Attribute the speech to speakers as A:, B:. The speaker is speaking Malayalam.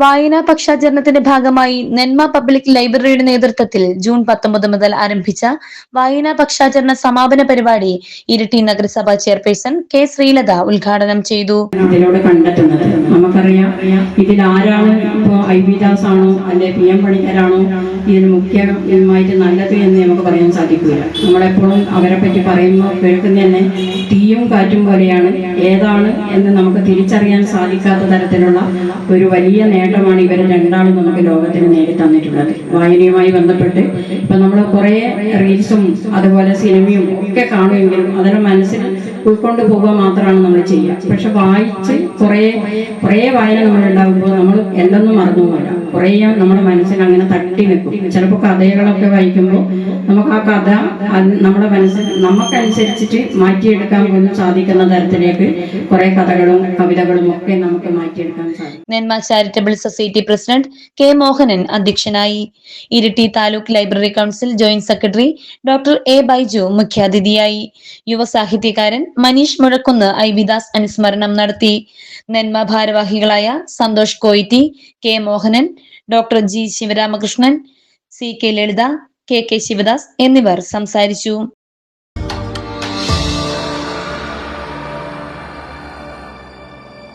A: വായനാ പക്ഷാചരണത്തിന്റെ ഭാഗമായി നെന്മ പബ്ലിക് ലൈബ്രറിയുടെ നേതൃത്വത്തിൽ ജൂൺ പത്തൊമ്പത് മുതൽ ആരംഭിച്ച വായനാ പക്ഷാചരണ സമാപന പരിപാടി ഇരിട്ടി നഗരസഭ ചെയർപേഴ്സൺ കെ ശ്രീലത ഉദ്ഘാടനം ചെയ്തു.
B: അതിലൂടെ കണ്ടെത്തുന്നത് നമുക്കറിയാം ഇതിൽ ആരാണ് ഇപ്പോൾ ഐ ബി ദാസ് ആണോ അല്ലെ പി എം പണിക്കരാണോ? ഇതിന് മുഖ്യമായിട്ട് നല്ലത് എന്ന് നമുക്ക് പറയാൻ സാധിക്കില്ല. നമ്മളെപ്പോഴും അവരെ പറ്റി പറയുമ്പോൾ കേൾക്കുന്ന തന്നെ തീയും കാറ്റും പോലെയാണ്. ഏതാണ് എന്ന് നമുക്ക് തിരിച്ചറിയാൻ സാധിക്കാത്ത തരത്തിലുള്ള ഒരു വലിയ നേട്ടമാണ് ഇവർ രണ്ടാളും നമുക്ക് ലോകത്തിന് നേടി തന്നിട്ടുള്ളത്. വായനയുമായി ബന്ധപ്പെട്ട് ഇപ്പൊ നമ്മൾ കുറെ റീൽസും അതുപോലെ സിനിമയും ഒക്കെ കാണുമെങ്കിലും അതിനെ മനസ്സിൽ ഉൾക്കൊണ്ട് പോകുക മാത്രമാണ് നമ്മൾ ചെയ്യുക. പക്ഷെ വായിച്ച് കുറേ കുറേ വായന നമ്മൾ ഉണ്ടാകുമ്പോൾ നമ്മൾ എന്തെന്നും മറന്നു പോകില്ല കുറേ നമ്മുടെ മനസ്സിൽ അങ്ങനെ തട്ടി വെക്കും. ചിലപ്പോൾ കഥകളൊക്കെ വായിക്കുമ്പോൾ നമുക്ക് ആ കഥ നമ്മുടെ മനസ്സിൽ നമുക്കനുസരിച്ചിട്ട് മാറ്റിയെടുക്കാൻ പോലും സാധിക്കുന്ന തരത്തിലേക്ക് കുറെ കഥകളും കവിതകളും ഒക്കെ നമുക്ക് മാറ്റിയെടുക്കാൻ സാധിക്കും.
A: Nenma charitable society president K Mohanan അധ്യക്ഷനായി. Iritty taluk library council joint secretary doctor A Baiju മുഖ്യാതിഥിയായി. യുവ സാഹിത്യകാരൻ മനീഷ് മുഴക്കുന്ന് ഐ വിദാസ് അനുസ്മരണം നടത്തി. നെന്മ ഭാരവാഹികളായ Santhosh Koyitti K Mohanan doctor G Sivaramakrishnan C K Lalitha K K Sivadas എന്നിവർ സംസാരിച്ചു